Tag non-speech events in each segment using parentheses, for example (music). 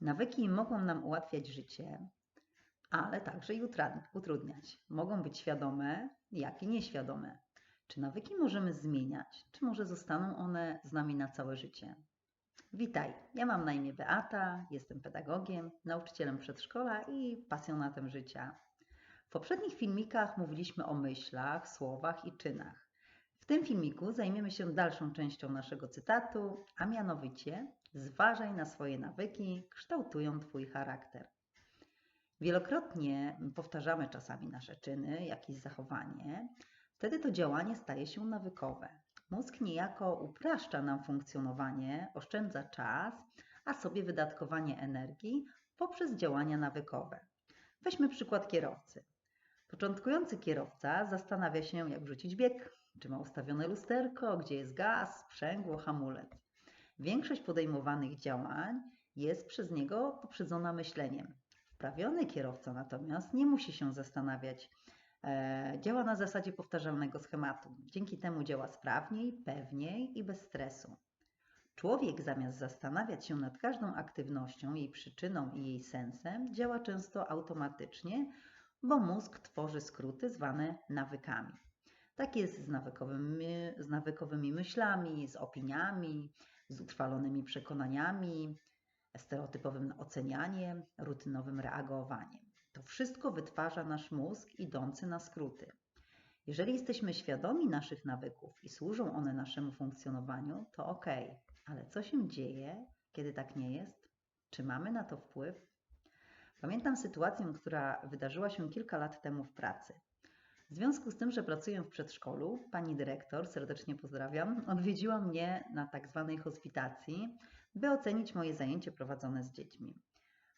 Nawyki mogą nam ułatwiać życie, ale także i utrudniać. Mogą być świadome, jak i nieświadome. Czy nawyki możemy zmieniać, czy może zostaną one z nami na całe życie? Witaj, ja mam na imię Beata, jestem pedagogiem, nauczycielem przedszkola i pasjonatem życia. W poprzednich filmikach mówiliśmy o myślach, słowach i czynach. W tym filmiku zajmiemy się dalszą częścią naszego cytatu, a mianowicie zważaj na swoje nawyki, kształtują Twój charakter. Wielokrotnie powtarzamy czasami nasze czyny, jakieś zachowanie, wtedy to działanie staje się nawykowe. Mózg niejako upraszcza nam funkcjonowanie, oszczędza czas, a sobie wydatkowanie energii poprzez działania nawykowe. Weźmy przykład kierowcy. Początkujący kierowca zastanawia się, jak wrzucić bieg, czy ma ustawione lusterko, gdzie jest gaz, sprzęgło, hamulec. Większość podejmowanych działań jest przez niego poprzedzona myśleniem. Wprawiony kierowca natomiast nie musi się zastanawiać. E, działa na zasadzie powtarzalnego schematu. Dzięki temu działa sprawniej, pewniej i bez stresu. Człowiek zamiast zastanawiać się nad każdą aktywnością, jej przyczyną i jej sensem, działa często automatycznie, bo mózg tworzy skróty zwane nawykami. Tak jest z nawykowymi, z nawykowymi myślami, z opiniami, z utrwalonymi przekonaniami, stereotypowym ocenianiem, rutynowym reagowaniem. To wszystko wytwarza nasz mózg idący na skróty. Jeżeli jesteśmy świadomi naszych nawyków i służą one naszemu funkcjonowaniu, to ok, ale co się dzieje, kiedy tak nie jest? Czy mamy na to wpływ? Pamiętam sytuację, która wydarzyła się kilka lat temu w pracy. W związku z tym, że pracuję w przedszkolu, pani dyrektor, serdecznie pozdrawiam, odwiedziła mnie na tak zwanej hospitacji, by ocenić moje zajęcie prowadzone z dziećmi.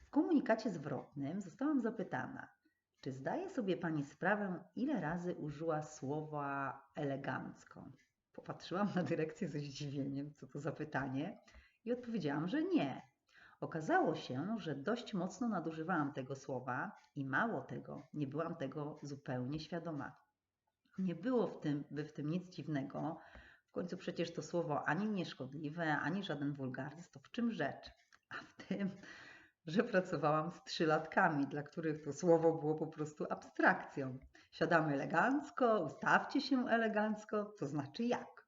W komunikacie zwrotnym zostałam zapytana, czy zdaje sobie pani sprawę, ile razy użyła słowa elegancko? Popatrzyłam na dyrekcję ze zdziwieniem, co to za pytanie, i odpowiedziałam, że nie, Okazało się, że dość mocno nadużywałam tego słowa i mało tego, nie byłam tego zupełnie świadoma. Nie było w tym, by w tym nic dziwnego. W końcu przecież to słowo ani nieszkodliwe, ani żaden wulgaryzm, to w czym rzecz? A w tym, że pracowałam z trzylatkami, dla których to słowo było po prostu abstrakcją. Siadamy elegancko, ustawcie się elegancko, to znaczy jak?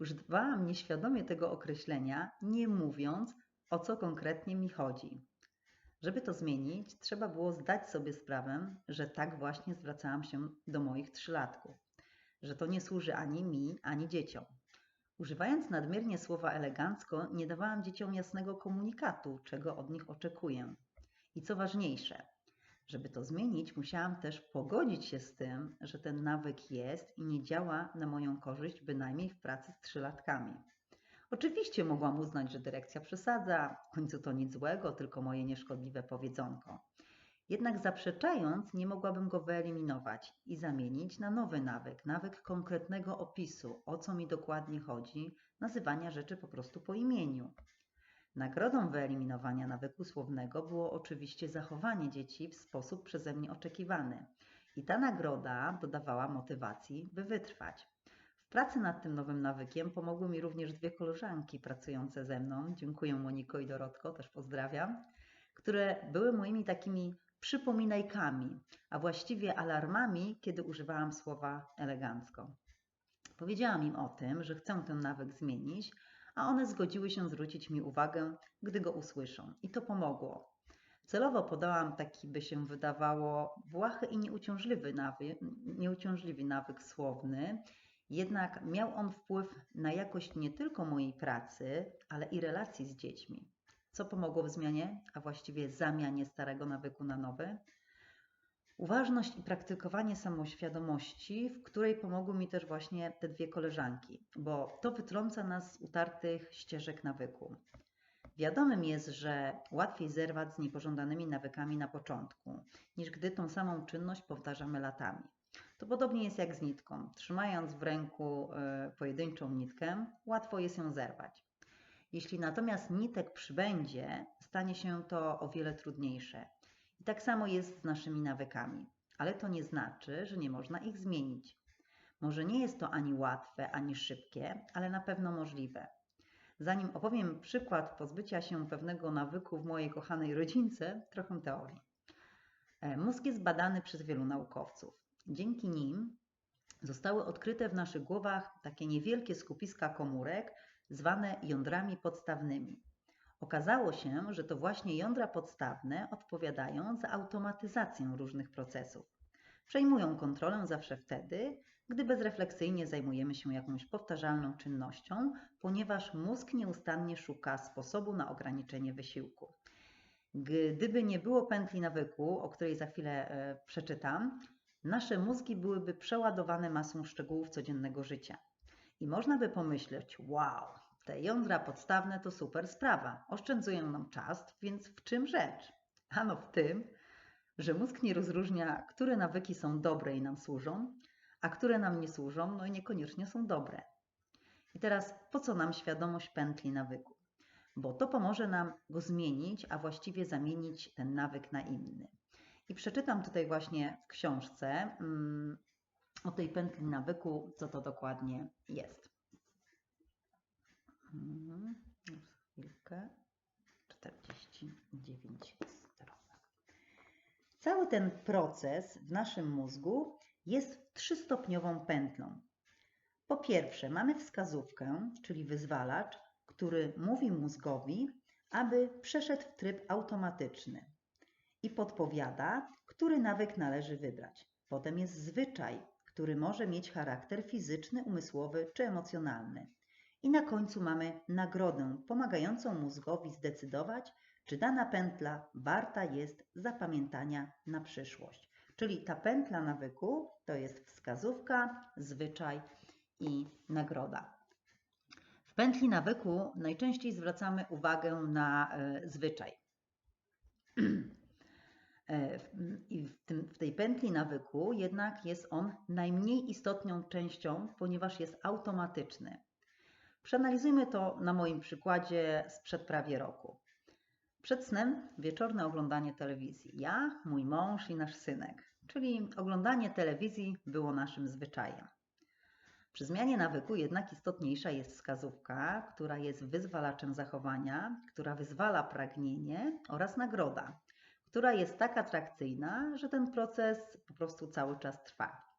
Używałam nieświadomie tego określenia, nie mówiąc, o co konkretnie mi chodzi. Żeby to zmienić, trzeba było zdać sobie sprawę, że tak właśnie zwracałam się do moich trzylatków, że to nie służy ani mi, ani dzieciom. Używając nadmiernie słowa elegancko, nie dawałam dzieciom jasnego komunikatu, czego od nich oczekuję. I co ważniejsze, żeby to zmienić, musiałam też pogodzić się z tym, że ten nawyk jest i nie działa na moją korzyść, bynajmniej w pracy z trzylatkami. Oczywiście mogłam uznać, że dyrekcja przesadza, w końcu to nic złego, tylko moje nieszkodliwe powiedzonko. Jednak zaprzeczając, nie mogłabym go wyeliminować i zamienić na nowy nawyk, nawyk konkretnego opisu, o co mi dokładnie chodzi, nazywania rzeczy po prostu po imieniu. Nagrodą wyeliminowania nawyku słownego było oczywiście zachowanie dzieci w sposób przeze mnie oczekiwany. I ta nagroda dodawała motywacji, by wytrwać pracy nad tym nowym nawykiem pomogły mi również dwie koleżanki pracujące ze mną. Dziękuję Moniko i Dorotko, też pozdrawiam, które były moimi takimi przypominajkami, a właściwie alarmami, kiedy używałam słowa elegancko. Powiedziałam im o tym, że chcę ten nawyk zmienić, a one zgodziły się zwrócić mi uwagę, gdy go usłyszą. I to pomogło. Celowo podałam taki, by się wydawało, błahy i nieuciążliwy nawyk, nieuciążliwy nawyk słowny, jednak miał on wpływ na jakość nie tylko mojej pracy, ale i relacji z dziećmi. Co pomogło w zmianie, a właściwie zamianie starego nawyku na nowy? Uważność i praktykowanie samoświadomości, w której pomogły mi też właśnie te dwie koleżanki, bo to wytrąca nas z utartych ścieżek nawyku. Wiadomym jest, że łatwiej zerwać z niepożądanymi nawykami na początku, niż gdy tą samą czynność powtarzamy latami. To podobnie jest jak z nitką. Trzymając w ręku e, pojedynczą nitkę, łatwo jest ją zerwać. Jeśli natomiast nitek przybędzie, stanie się to o wiele trudniejsze. I tak samo jest z naszymi nawykami, ale to nie znaczy, że nie można ich zmienić. Może nie jest to ani łatwe, ani szybkie, ale na pewno możliwe. Zanim opowiem przykład pozbycia się pewnego nawyku w mojej kochanej rodzince, trochę teorii. E, mózg jest badany przez wielu naukowców. Dzięki nim zostały odkryte w naszych głowach takie niewielkie skupiska komórek, zwane jądrami podstawnymi. Okazało się, że to właśnie jądra podstawne odpowiadają za automatyzację różnych procesów. Przejmują kontrolę zawsze wtedy, gdy bezrefleksyjnie zajmujemy się jakąś powtarzalną czynnością, ponieważ mózg nieustannie szuka sposobu na ograniczenie wysiłku. Gdyby nie było pętli nawyku, o której za chwilę e, przeczytam, nasze mózgi byłyby przeładowane masą szczegółów codziennego życia. I można by pomyśleć, wow, te jądra podstawne to super sprawa, oszczędzują nam czas, więc w czym rzecz? Ano w tym, że mózg nie rozróżnia, które nawyki są dobre i nam służą, a które nam nie służą, no i niekoniecznie są dobre. I teraz po co nam świadomość pętli nawyku? Bo to pomoże nam go zmienić, a właściwie zamienić ten nawyk na inny. I przeczytam tutaj właśnie w książce um, o tej pętli nawyku, co to dokładnie jest. Hmm, chwilkę. 49 stron. Cały ten proces w naszym mózgu jest trzystopniową pętlą. Po pierwsze, mamy wskazówkę, czyli wyzwalacz, który mówi mózgowi, aby przeszedł w tryb automatyczny i podpowiada, który nawyk należy wybrać. Potem jest zwyczaj, który może mieć charakter fizyczny, umysłowy czy emocjonalny. I na końcu mamy nagrodę, pomagającą mózgowi zdecydować, czy dana pętla warta jest zapamiętania na przyszłość. Czyli ta pętla nawyku to jest wskazówka, zwyczaj i nagroda. W pętli nawyku najczęściej zwracamy uwagę na y, zwyczaj. (clears throat) E, I w, tym, w tej pętli nawyku jednak jest on najmniej istotną częścią, ponieważ jest automatyczny. Przeanalizujmy to na moim przykładzie sprzed prawie roku. Przed snem wieczorne oglądanie telewizji. Ja, mój mąż i nasz synek, czyli oglądanie telewizji było naszym zwyczajem. Przy zmianie nawyku jednak istotniejsza jest wskazówka, która jest wyzwalaczem zachowania, która wyzwala pragnienie oraz nagroda, która jest tak atrakcyjna, że ten proces po prostu cały czas trwa.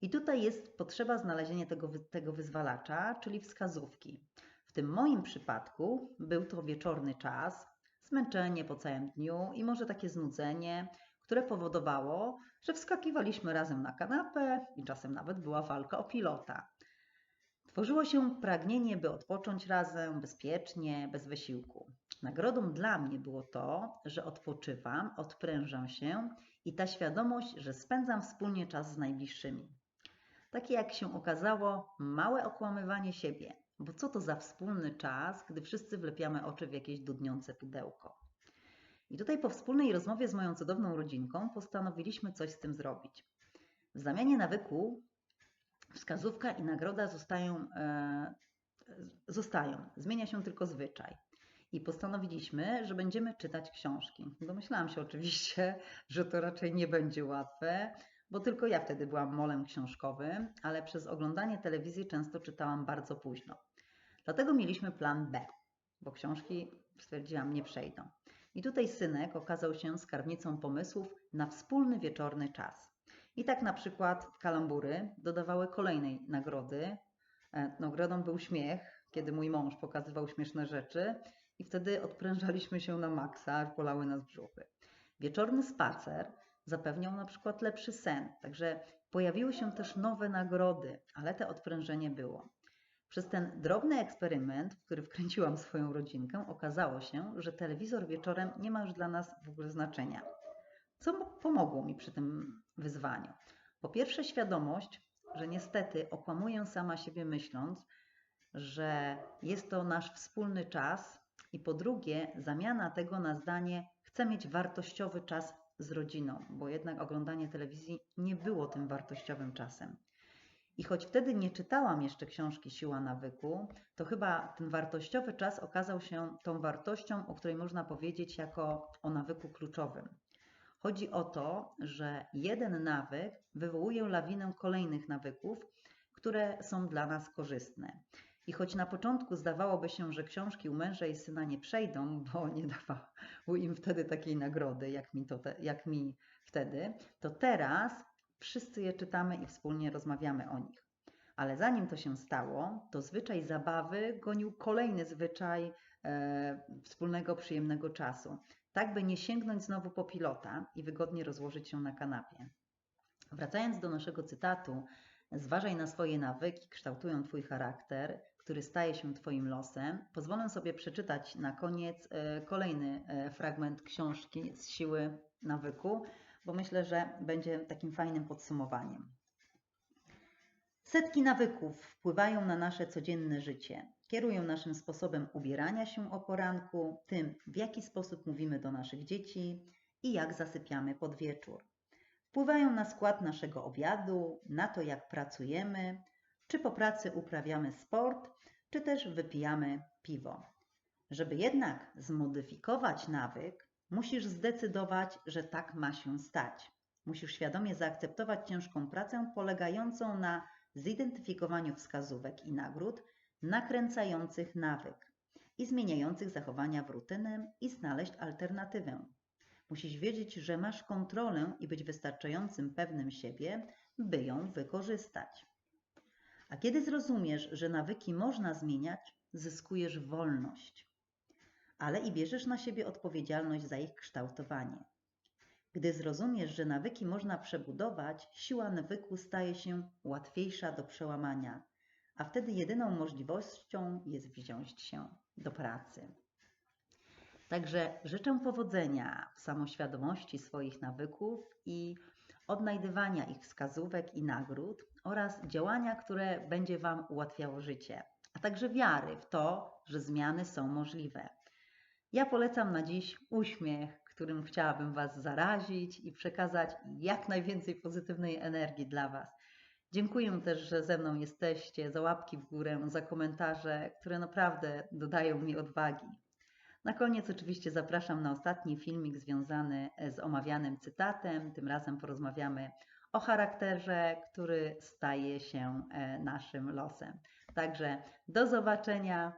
I tutaj jest potrzeba znalezienia tego, tego wyzwalacza, czyli wskazówki. W tym moim przypadku był to wieczorny czas, zmęczenie po całym dniu i może takie znudzenie, które powodowało, że wskakiwaliśmy razem na kanapę i czasem nawet była walka o pilota. Tworzyło się pragnienie, by odpocząć razem, bezpiecznie, bez wysiłku. Nagrodą dla mnie było to, że odpoczywam, odprężam się i ta świadomość, że spędzam wspólnie czas z najbliższymi. Takie jak się okazało, małe okłamywanie siebie, bo co to za wspólny czas, gdy wszyscy wlepiamy oczy w jakieś dudniące pudełko. I tutaj po wspólnej rozmowie z moją cudowną rodzinką postanowiliśmy coś z tym zrobić. W zamianie nawyku wskazówka i nagroda zostają, e, zostają. Zmienia się tylko zwyczaj. I postanowiliśmy, że będziemy czytać książki. Domyślałam się oczywiście, że to raczej nie będzie łatwe, bo tylko ja wtedy byłam molem książkowym, ale przez oglądanie telewizji często czytałam bardzo późno. Dlatego mieliśmy plan B, bo książki, stwierdziłam, nie przejdą. I tutaj synek okazał się skarbnicą pomysłów na wspólny wieczorny czas. I tak na przykład kalambury dodawały kolejnej nagrody. E, nagrodą był śmiech, kiedy mój mąż pokazywał śmieszne rzeczy i wtedy odprężaliśmy się na maksa, aż bolały nas brzuchy. Wieczorny spacer zapewniał na przykład lepszy sen, także pojawiły się też nowe nagrody, ale te odprężenie było. Przez ten drobny eksperyment, w który wkręciłam swoją rodzinkę, okazało się, że telewizor wieczorem nie ma już dla nas w ogóle znaczenia. Co pomogło mi przy tym wyzwaniu? Po pierwsze, świadomość, że niestety okłamuję sama siebie myśląc, że jest to nasz wspólny czas, i po drugie, zamiana tego na zdanie chcę mieć wartościowy czas z rodziną, bo jednak oglądanie telewizji nie było tym wartościowym czasem. I choć wtedy nie czytałam jeszcze książki Siła nawyku, to chyba ten wartościowy czas okazał się tą wartością, o której można powiedzieć jako o nawyku kluczowym. Chodzi o to, że jeden nawyk wywołuje lawinę kolejnych nawyków, które są dla nas korzystne. I choć na początku zdawałoby się, że książki u męża i syna nie przejdą, bo nie dawały im wtedy takiej nagrody, jak mi, to te, jak mi wtedy, to teraz wszyscy je czytamy i wspólnie rozmawiamy o nich. Ale zanim to się stało, to zwyczaj zabawy gonił kolejny zwyczaj e, wspólnego, przyjemnego czasu, tak by nie sięgnąć znowu po pilota i wygodnie rozłożyć się na kanapie. Wracając do naszego cytatu, zważaj na swoje nawyki, kształtują Twój charakter, który staje się Twoim losem. Pozwolę sobie przeczytać na koniec e, kolejny e, fragment książki z siły nawyku, bo myślę, że będzie takim fajnym podsumowaniem. Setki nawyków wpływają na nasze codzienne życie. Kierują naszym sposobem ubierania się o poranku, tym w jaki sposób mówimy do naszych dzieci i jak zasypiamy pod wieczór. Wpływają na skład naszego obiadu, na to jak pracujemy, czy po pracy uprawiamy sport, czy też wypijamy piwo. Żeby jednak zmodyfikować nawyk, musisz zdecydować, że tak ma się stać. Musisz świadomie zaakceptować ciężką pracę polegającą na zidentyfikowaniu wskazówek i nagród nakręcających nawyk i zmieniających zachowania w rutynę i znaleźć alternatywę. Musisz wiedzieć, że masz kontrolę i być wystarczającym pewnym siebie, by ją wykorzystać. A kiedy zrozumiesz, że nawyki można zmieniać, zyskujesz wolność, ale i bierzesz na siebie odpowiedzialność za ich kształtowanie. Gdy zrozumiesz, że nawyki można przebudować, siła nawyku staje się łatwiejsza do przełamania, a wtedy jedyną możliwością jest wziąć się do pracy. Także życzę powodzenia w samoświadomości swoich nawyków i odnajdywania ich wskazówek i nagród oraz działania, które będzie Wam ułatwiało życie, a także wiary w to, że zmiany są możliwe. Ja polecam na dziś uśmiech, którym chciałabym Was zarazić i przekazać jak najwięcej pozytywnej energii dla Was. Dziękuję też, że ze mną jesteście, za łapki w górę, za komentarze, które naprawdę dodają mi odwagi. Na koniec oczywiście zapraszam na ostatni filmik związany z omawianym cytatem. Tym razem porozmawiamy o charakterze, który staje się e, naszym losem. Także do zobaczenia